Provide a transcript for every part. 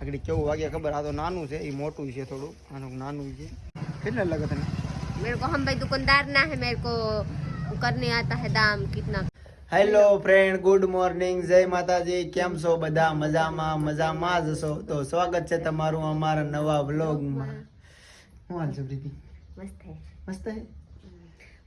આગળ કેવું વાગે ખબર આ તો નાનું છે એ મોટું છે થોડું આનું નાનું છે. કેટલા લગે તને? મેરે કો હમ ભાઈ દુકાનદાર ના હે મેરે કો કરને આતા હે દામ કિતના. હેલો ફ્રેન્ડ ગુડ મોર્નિંગ જય માતાજી. કેમ છો બધા? મજામાં મજામાં જ છો? તો સ્વાગત છે તમારું અમારા નવા વ્લોગમાં. હું હાલ છું પ્રીતિ? મસ્ત હે. મસ્ત હે?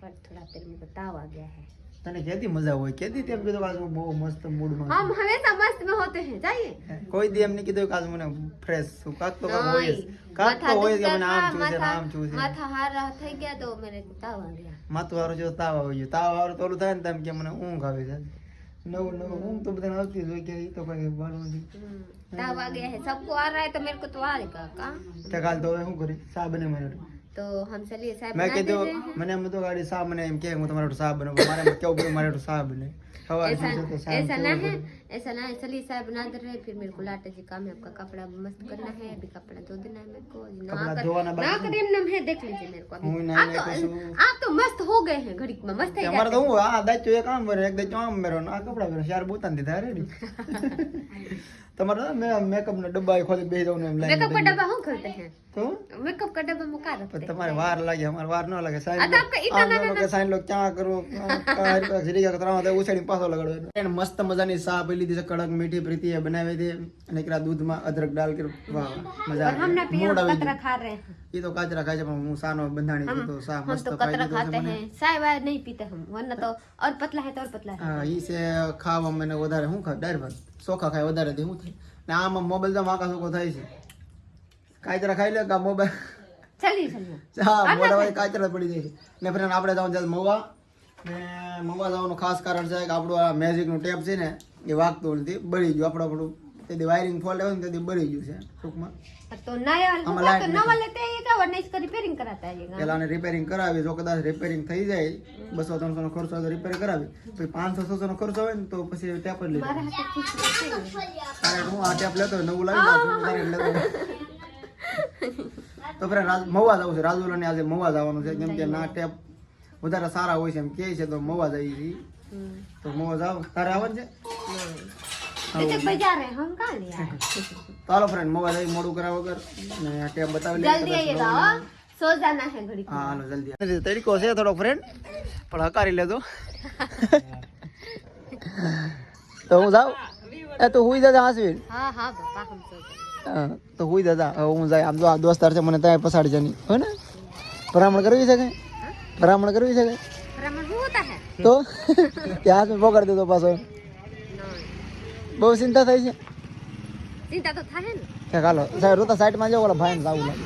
પર થોડા પેર મેરે તાવ આ ગયા હે. है તને કેતી મજા હોય કેતી તેમ કીધું કે આજ હું બહુ મસ્ત મૂડમાં हम हमेशा मस्त में होते हैं जाइए છું. કોઈ દી એમ નહીં કીધું કે આજ મને ફ્રેશ છું કાક તો કાક હોય જ नहीं, કાક माथा તો હોય જ કે दुखता મને था, આમ છું છે ને माथा- આમ છું છે माथा हार रहा થઈ ગયા તો मेरे को ताव आ गया માથું વાળું જો તાવ આવી ગયો તાવ વાળું તો ઓલું થાય ને તેમ કે મને ઊંઘ આવે છે નવું નવું ઊંઘ તો બધાને આવતી જ હોય કે ઈ તો કોઈ વાળું નથી हम्म, ताव आ गया है सबको आ रहा है तो मेरे को तो आएगा का તે કાલ તો હવે શું કરી સા બને તો હમ ચલીએ સાહેબ મેં કીધું મને એમ તો ગાડી સાહેબ મને એમ કે હું તમારો સાહેબ બનો મારે કેવું પડ્યું મારે સાહેબ બને ऐसा સુધી તો સા ऐसा ना કેવું है પડે. ऐसा ना है चलिए साहब बना दे रहे हैं फिर मेरे को लाटा जी काम है आपका कपड़ा मस्त करना है अभी कपड़ा धो देना है मेरे को ना कपड़ा कर, धोवाना ना बाकी करें नम है देख लीजिए मेरे को अभी હું ના आप ના तो કશું आप तो मस्त हो गए हैं घड़ी में मस्त है અમારે તો હું આ દાચ્યો એક આમ ભરે એક દાચ્યો આમ ભરો ને આ કપડા ભરો ચાર બોતાન દીધા રેડી તમારે મેં મેકઅપ ના ડબ્બા ખોલી બેસી જાઉં ને એમ मेकअप का લાઈન डब्बा हम खोलते हैं તો मेकअप का डब्बा मुका रखते પણ हैं તમારે વાર લાગે અમારે વાર ન લાગે સાઈન આ તો આપણે ઈટા ના આમ કે સાઈન લો ક્યાં કરું જરી કે ત્રણ વાગે ઉછાડી પાછો લગાડો એને. મસ્ત મજાની સા આપી લીધી છે કડક મીઠી પ્રીતિ એ બનાવી દે અને એકરા દૂધમાં અદરક ડાલ કે વાહ મજા આવે. મોડ આવી એ તો કાચરા ખાય છે પણ હું સાનો બંધાણી તો સા મસ્ત ખાઈ લીધો છે મને. સાહેબ આ નહીં પીતે હમ. વરના તો ઓર પતલા હે તો ઓર પતલા હા. ઈ છે ખાવા મને વધારે. હું ખા ડાર ભાત. સોખા ખાય વધારે થી હું થાય? ને આમાં મોબાઈલ તો વાંકા સોકો થાય છે. કાચરા ખાઈ લે કા મોબાઈલ? ચાલી ચાલી હા મોડા કાચરા પડી જાય છે. ને ફ્રેન્ડ આપણે જાવ મવા ને મમા ખાસ કારણ છે કે આપણું આ મેજિકનું ટેપ છે ને એ વાગતું નથી બળી ગયું આપણું આપણું. તેથી વાયરિંગ ફોલ્ટ આવ્યું ને તેથી બળી ગયું છે ટૂંકમાં. તો પેલા રિપેરિંગ કરાવી જો કદાચ રિપેરિંગ થઈ જાય બસો ત્રણસો ખર્ચો રિપેર કરાવી. તો પાંચસો છસો ખર્ચો હોય ને તો પછી ટેપ જ લીધો હું આ ટેપ લેતો નવું લાવી લેતો તો ફરે મવા જવું છે રાજુલા ને આજે મવા જવાનું છે કેમ કે ના ટેપ વધારે સારા હોય છે એમ કે છે તો મોવા જાય છીએ તો મોવા જાવ તારે આવે છે? ચાલો ફ્રેન્ડ મોવા જાય મોડું કરાવ વગર અને ટેમ બતાવી જલ્દી તરીકો છે થોડો ફ્રેન્ડ પણ હકારી લેજો. તો હું જાઉં? એ તો હુઈ દાદા હાસવીર હા હા બાપા હમ સો હું જાય આમ જો આ દોસ્તાર છે મને ત્યાં પસાડી જની. હો ને? ભ્રમણ કરવી છે કઈ? ભરામણ કરવી છે કઈ भ्रमण होता है તો ત્યાં હાથ પકડી દીધો પાછો नहीं બહુ ચિંતા થઈ છે चिंता तो था है ना કે હાલો સાહેબ રોતા સાઈડમાં જાઓ ઓલા ભાઈને સાવું લાગે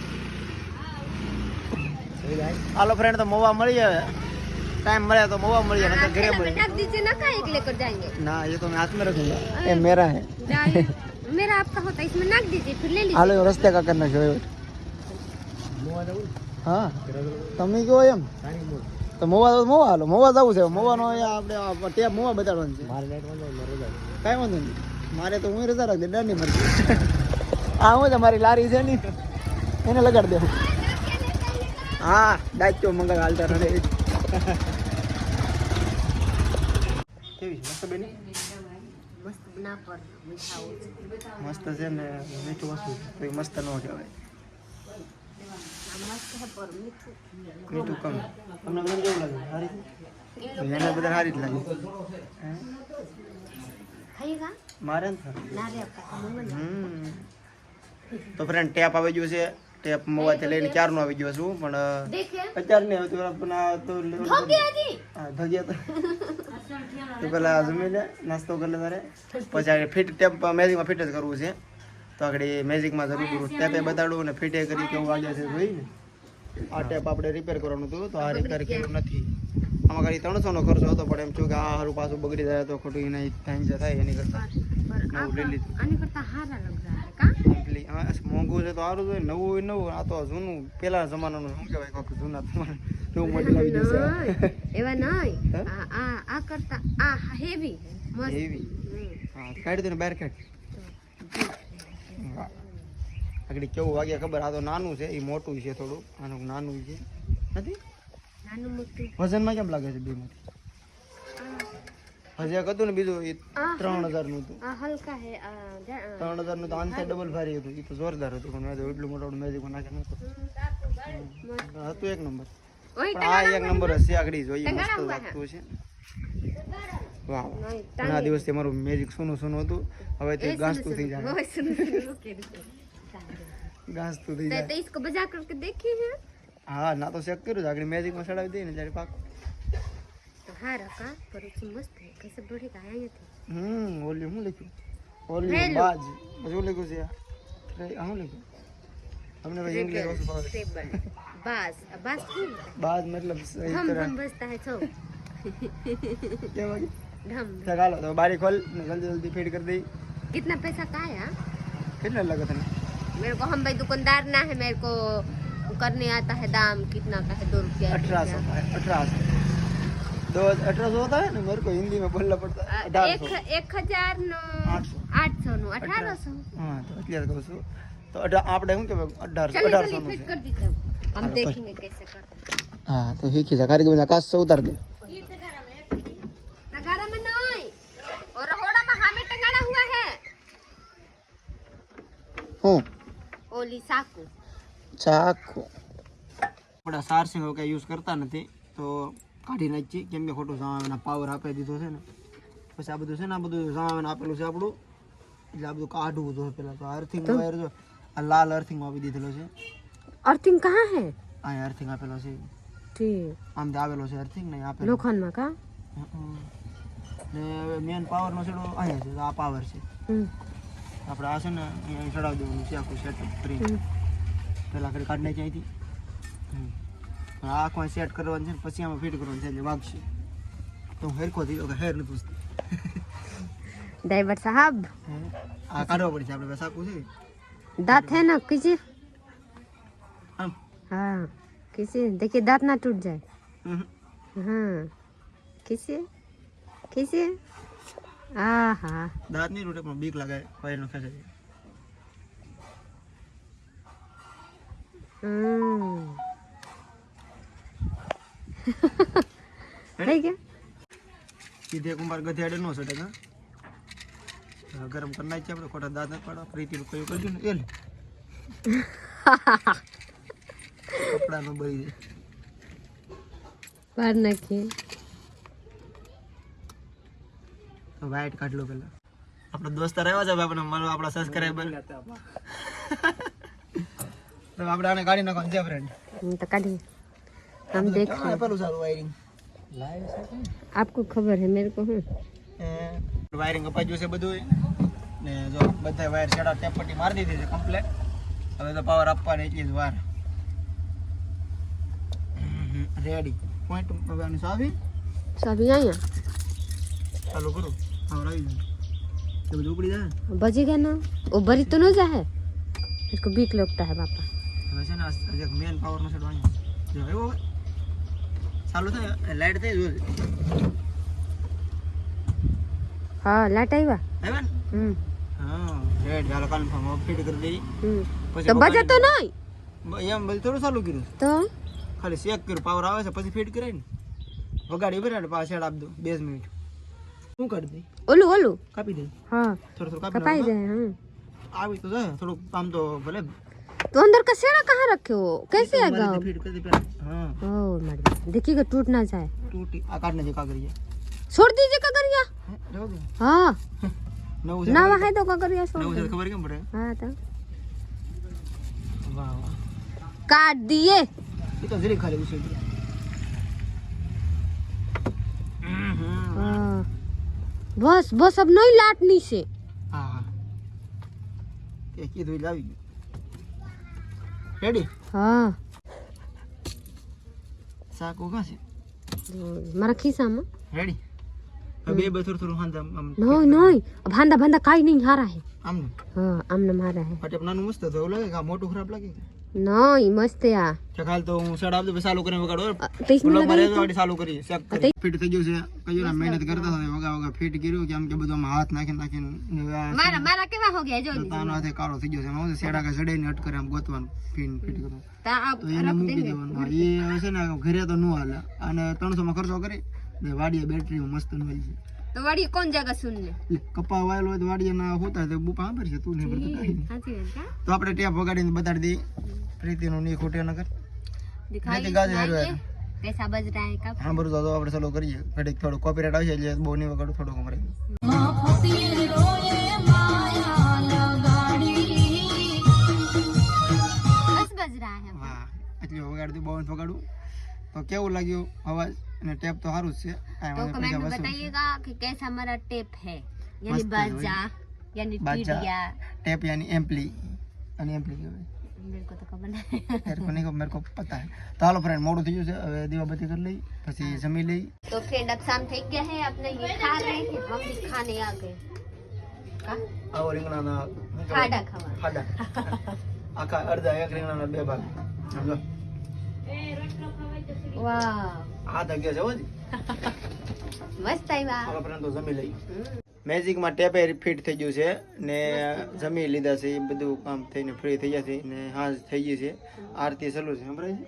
હાલો ફ્રેન્ડ તો મોવા મળી જાય ટાઈમ મળે તો મોવા મળી જાય નકર ઘરે थैला में મળી रख दीजिए ना कहाँ एक लेकर जाएंगे ના ये तो मैं हाथ में रखूंगा ये मेरा है जाइए। मेरा आपका होता है इसमें रख दीजिए फिर ले लीजिए હાલો એ રસ્તે કા કરના જોયો હા? તમે કહો એમ. તો મોવા. તો મોવા હાલો. મોવા જવું છે. મોવાનો આપણે ટેપ મોવા બતાડવાનું છે. કાંઈ વાંધો નહીં. મારે તો હું રજા રાખી ડરની મરજી. આ હું તમારી લારી છે ને એને લગાડી દેવું હા. ડાચ્યો મંગળ હાલતા રડે મસ્ત મસ્ત છે. ને મીઠું મસ્ત ન કહેવાય. મીઠું કમ તમને કેવું લાગે? બધા સારી જ લાગે. મારે તો ફ્રેન્ડ ટેપ આવી ગયું છે. ટેપ મોબાઈલ લઈને ક્યારનો આવી ગયો છું પણ અત્યાર નહીં આવતું આપણા તો ધગ્યા તો પેલા જમી લે નાસ્તો કરી લે તારે. પછી ફિટ ટેપ મેરીમાં ફિટ જ કરવું છે. તો આપણે મેજિકમાં જરૂર ટેપે બતાડું અને ફિટે કરી કેવું વાગે છે જોઈને આ ટેપ આપણે રિપેર કરવાનું હતું તો આ રિપેર કર્યું નથી. આમાં ખાલી ત્રણસોનો ખર્ચો હતો પણ એમ છું કે આ સારું પાછું બગડી જાય તો ખોટું એના જાય થાય એની કરતા. નવું લઈ લીધું મોંઘું છે તો સારું જોઈએ નવું હોય નવું આ તો જૂનું પેલા જમાનાનું શું કહેવાય કોઈક જૂના તમારે એવું મોડલ આવી જશે એવા નહીં. આ આ કરતા આ હેવી હેવી હા કાઢી દો ને બહાર કાઢ. આગળ કેવું વાગે ખબર આ તો નાનું છે એ મોટું છે થોડું આનું નાનું છે. નથી? વજનમાં કેમ લાગે છે બે હજી એક હતું ને બીજું એ ત્રણ ત્રણ હજારનું હતું. ત્રણ હજાર હજારનું તો આનથી ડબલ ભારી હતું. એ તો જોરદાર હતું પણ મેં તો એટલું મોટું મેજિક નાખે નહોતું હતું એક નંબર. પણ આ એક નંબર હશે આગળ જોઈએ મસ્ત લાગતું છે વાહ વાહ. નહીં, ઘણા દિવસથી મારું મેજિક સોનું સોનું હતું હવે તે ए, ઘાસતું सुनो, થઈ सुनो, જાય ओए, सुनो, सुनो, रुकिए, रुकिए। ઘાસતું થઈ तो, જાય तो इसको बजा करके देखे हैं હા ના તો ચેક કર્યું છે. આગળ મેજિકમાં ચડાવી દઈએ ને ત્યારે પાક तो हाँ रखा पर उसमें मस्त है कैसे बढ़ेगा आया थे હમ વોલ્યુમ શું લખ્યું વોલ્યુમ Hello. બાજ પછી શું લખ્યું છે આ? અરે, આ શું લખ્યું અમને ભાઈ ઇંગ્લિશ ઓછું ફાવે टेबल बास बास कौन होता है? બાજ મતલબ સહી धम तरह धम बजता है छो કેવા કે? लगा तो बारी खोल जल्दी जल्दी फ़ीड कर दी। कितना पैसा का है हाँ? कितना लगा था मेरे को हम भाई दुकानदार ना है मेरे को करने आता है दाम कितना का है दो रुपया अठारह सौ अठारह सौ। दो अठारह सौ होता है ना मेरे को हिंदी में बोलना पड़ता है। एक हज़ार नौ आठ सौ। नौ अठारह हाँ, तो सौ। तो अठारह आप डेम के अठारह सौ अठारह सौ हम देखेंगे कैसे करते हाँ। तो ठीक ये खिंचा कार्य कास्ट से उतर दे હું? ઓલી ચાકુ. ચાકુ. આપણા સારસિંગ કે યુઝ કરતા નથી તો કાઢી નાખીએ કેમ કે ખોટું સામાવેના પાવર આપી દીધો છે ને. પછી આ બધું છે ને આ બધું સામાવેન આપેલું છે આપણું. એટલે આ બધું કાઢવું તો પેલા તો. અર્થિંગ વાયર જો આ લાલ અર્થિંગ આપી દીધેલો છે. અર્થિંગ કહા હે? આ અર્થિંગ આપેલો છે. ઠીક આમ તો આવેલો છે અર્થિંગ નહીં આપેલો. લોખંડમાં કા? ને મેન પાવરનો છેડો અહીંયા છે આ પાવર છે. હમ. આપણે આ છે ને અહીંયા ચડાવી દેવાનું છે આખું સેટઅપ કરી हम्म। પહેલાં કરી કાઢી નાખી અહીંથી હમ. પણ આ આખું સેટ કરવાનું છે ને પછી આમાં ફિટ કરવાનું છે એટલે વાગશે તો હું હેરખો થઈ ગયો કે હેર નથી પૂછતી ड्राइवर साहब આ કાઢવા પડશે આપણે બસ આખું છે दांत है ना कीजिए આમ हाँ किसी देखिए दांत ना टूट जाए હમ. हाँ किसी किसी હા હા દાંત નહીં તૂટે પણ બીક લાગે હોય નો ખેંચે થઈ ગયા? કુંભાર ગધેડે નો સડે હા ગરમ કરી નાખીએ આપણે ખોટા દાંત પાડો પ્રીતિ કયું કરજો ને કપડાનો બળી જાય. બહાર નાખીએ. વાઇટ કાઢ લો પેલા. આપણો દોસ્તાર આવ્યો છે આપણને મળો આપણા સબસ્ક્રાઇબર તો આપણે આને કાઢી નાખો જે ફ્રેન્ડ હું તો કાઢી હમ દેખ રહે પેલું સારું વાયરિંગ લાઈવ છે આપકો ખબર હે મેરે કો હું વાયરિંગ અપાજ્યું છે બધું ને જો બધા વાયર છેડા ટેપટી મારી દીધી છે કમ્પ્લેટ હવે તો પાવર આપવાની એટલી જ વાર. રેડી પોઈન્ટ હવે આની સાવી સાવી અહીંયા. ચાલુ કરું. પાવર આવી જાય તો બધું ઉપડી જાય ને. बजेगा ना वो भरी तो न जा है इसको बीक लगता है पापा હવે છે ને આ મેન પાવરનો સેટ વાંચો જો એવો હવે ચાલુ થાય લાઈટ થઈ જોઈ हाँ लाट आईवा આવ્યા ને हम्म હા રેડ ચાલો કન્ફર્મ ફિટ કરી દઈ हम्म પછી तो बजा तो नहीं બ- એમ બધું થોડું ચાલુ કર્યું तो ખાલી ચેક કર્યું પાવર આવે છે પછી ફિટ કરે ને વગાડી બરાબર પાછા શેડ આપી દો બે જ મિનિટ શું કરી દઈ ओलू ओलू કાપી દઈ हाँ થોડું થોડું કાપી कपाई નાખો. दे हाँ આવી તો જાય થોડુંક આમ તો ભલે तो अंदर का सेड़ा कहाँ रखे हो कैसे आएगा ફિટ કરી દે પેલા હા ओ मर देखिएगा टूट ना जाए તૂટી આ કાઢને જે કાગળિયા छोड़ दीजिए कगरिया હે, રહેવા દે. हाँ નવું છે नवा है तो कगरिया छोड़ નવું છે दो તો ખબર કેમ પડે हाँ तो વાહ વાહ काट दिए એ તો જરી ખાલી ઉછળી ગયા બસ બસ અબ નહીં લાટની છે. હા કે કીધું લાવી ગયું. રેડી હા. સાકો કા છે? મારા ખિસ્સામાં. રેડી બે બથુર થોડું હાંધા નહીં નહીં ભાંડા ભાંડા કાઈ નહીં હારા હે. આમ હા આમ ને મારા હે. પટેપ નાનું મસ્ત તો લાગે કે મોટું ખરાબ લાગે નહીં મસ્ત આ ચકાલ તો હું સડ આપતો ચાલુ કરીને વગાડો તેસ મિનિટ મારે તો. આડી ચાલુ કરી ચેક ફિટ થઈ ગયું છે. કયો ના મહેનત કરતા હતા વગા વગા ફિટ કર્યું કે આમ કે બધું હાથ નાખી નાખી મારા મારા કેવા હો ગયા જો તાનો હાથે કાળો થઈ ગયો છે હું સેડા કા સડે ને અટ આમ ગોતવાનું ફિન ફિટ કરો તા આ મૂકી દેવાનું. એ હવે ને ઘરે તો નો હાલે. અને 300 માં ખર્ચો કરી ને વાડીએ બેટરી મસ્ત નવી છે તો વાડી કોણ જાગા સુન લે કપા વાયલો વાડીએ ના હોતા તો બુપા છે તું ને તો આપણે ટેપ વગાડીને બતાડી દઈએ. પ્રીતિનું નહીં ખોટે નગર दिखाइए नहीं, दिखा दे, सुनाइए। हेरो, कैसा बज रहा है कब હા બરોબર તો આપણે ચાલુ કરીએ ઘડીક થોડું કોપીરાઇટ આવશે એટલે બહુ નહીં વગાડું થોડુંક અમારે बस बज रहा है વાહ એટલે વગાડતું બહુ નથી વગાડું તો કેવું લાગ્યું અવાજ અને ટેપ તો સારું જ છે આ तो મને कमेंट પૈસા में વસૂલ છે. बताइएगा कि कैसा हमारा टेप है यानी मस्त है बाजा यानी बाजा। टीडिया टेप यानी एम्पली यानी एम्पली કહેવાય मेरे को तो खबर नहीं मेरे को नहीं मेरे को पता है तो हालो फ्रेंड મોડું થઈ ગયું છે હવે દીવાબત્તી કરી લઈ પછી જમી લઈ तो फ्रेंड अब शाम થઈ ગયા है अपने ये खा रहे हैं हम भी खाने आ गए का આવો રીંગણાના શું કહેવાય? ખાડા ખાવા ખાડા આખા અડધા એક રીંગણાના બે ભાગ સમજો વાહ આ તો ગયા છે હો જી. મસ્ત આવ્યા હાલો ફ્રેન્ડ તો જમી લઈ હમ. મેજિકમાં ટેપે ફિટ થઈ ગયું છે ને જમી લીધા છે એ બધું કામ થઈને ફ્રી થઈ ગયા છે ને હાજ થઈ ગઈ છે આરતી ચાલુ છે સંભળાય છે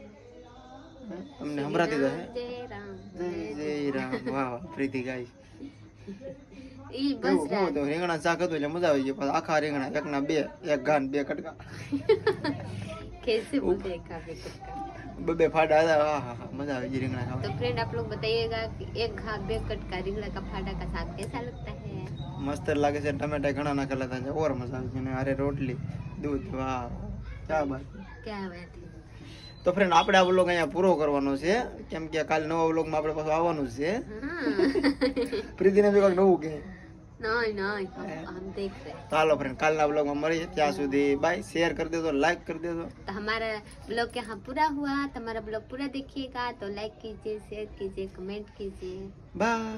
હે? તમને સંભળાતી તો હે જય રામ જય જય રામ વાહ વાહ પ્રીતિ ગાય ઈ બસ એવું હું તો રીંગણા શાક હતું એટલે મજા આવી ગઈ પણ આખા રીંગણા એકના બે એક ગાન બે કટકા कैसे बोलते हैं काफी कुछ का બે બે ફાડા હતા હા હા હા મજા આવી ગઈ રીંગણા ખાવા तो फ्रेंड आप लोग बताइएगा कि एक घा बे कट का रिंगड़ा का फाड़ा का साग कैसा लगता है મસ્ત લાગે છે ટમેટા ઘણા નાખેલા હતા ઓર મજા આવી ગઈ અને હારે રોટલી દૂધ વાહ ક્યાં બાત क्या बात है તો ફ્રેન્ડ આપણે આ વ્લોગ અહીંયા પૂરો કરવાનો છે કેમ કે કાલ નવા વ્લોગમાં આપણે પાછું આવવાનું જ છે हाँ પ્રીતિને બી કંઈક નવું કે नहीं नहीं हम हम देख रहे हैं તો હાલો ફ્રેન્ડ કાલના વ્લોગમાં મળીએ ત્યાં સુધી બાય શેર કરી દેજો લાઈક કરી દેજો तो हमारा ब्लॉग यहाँ पूरा हुआ तो हमारा ब्लॉग पूरा देखिएगा तो लाइक कीजिए शेयर कीजिए कमेंट कीजिए બાય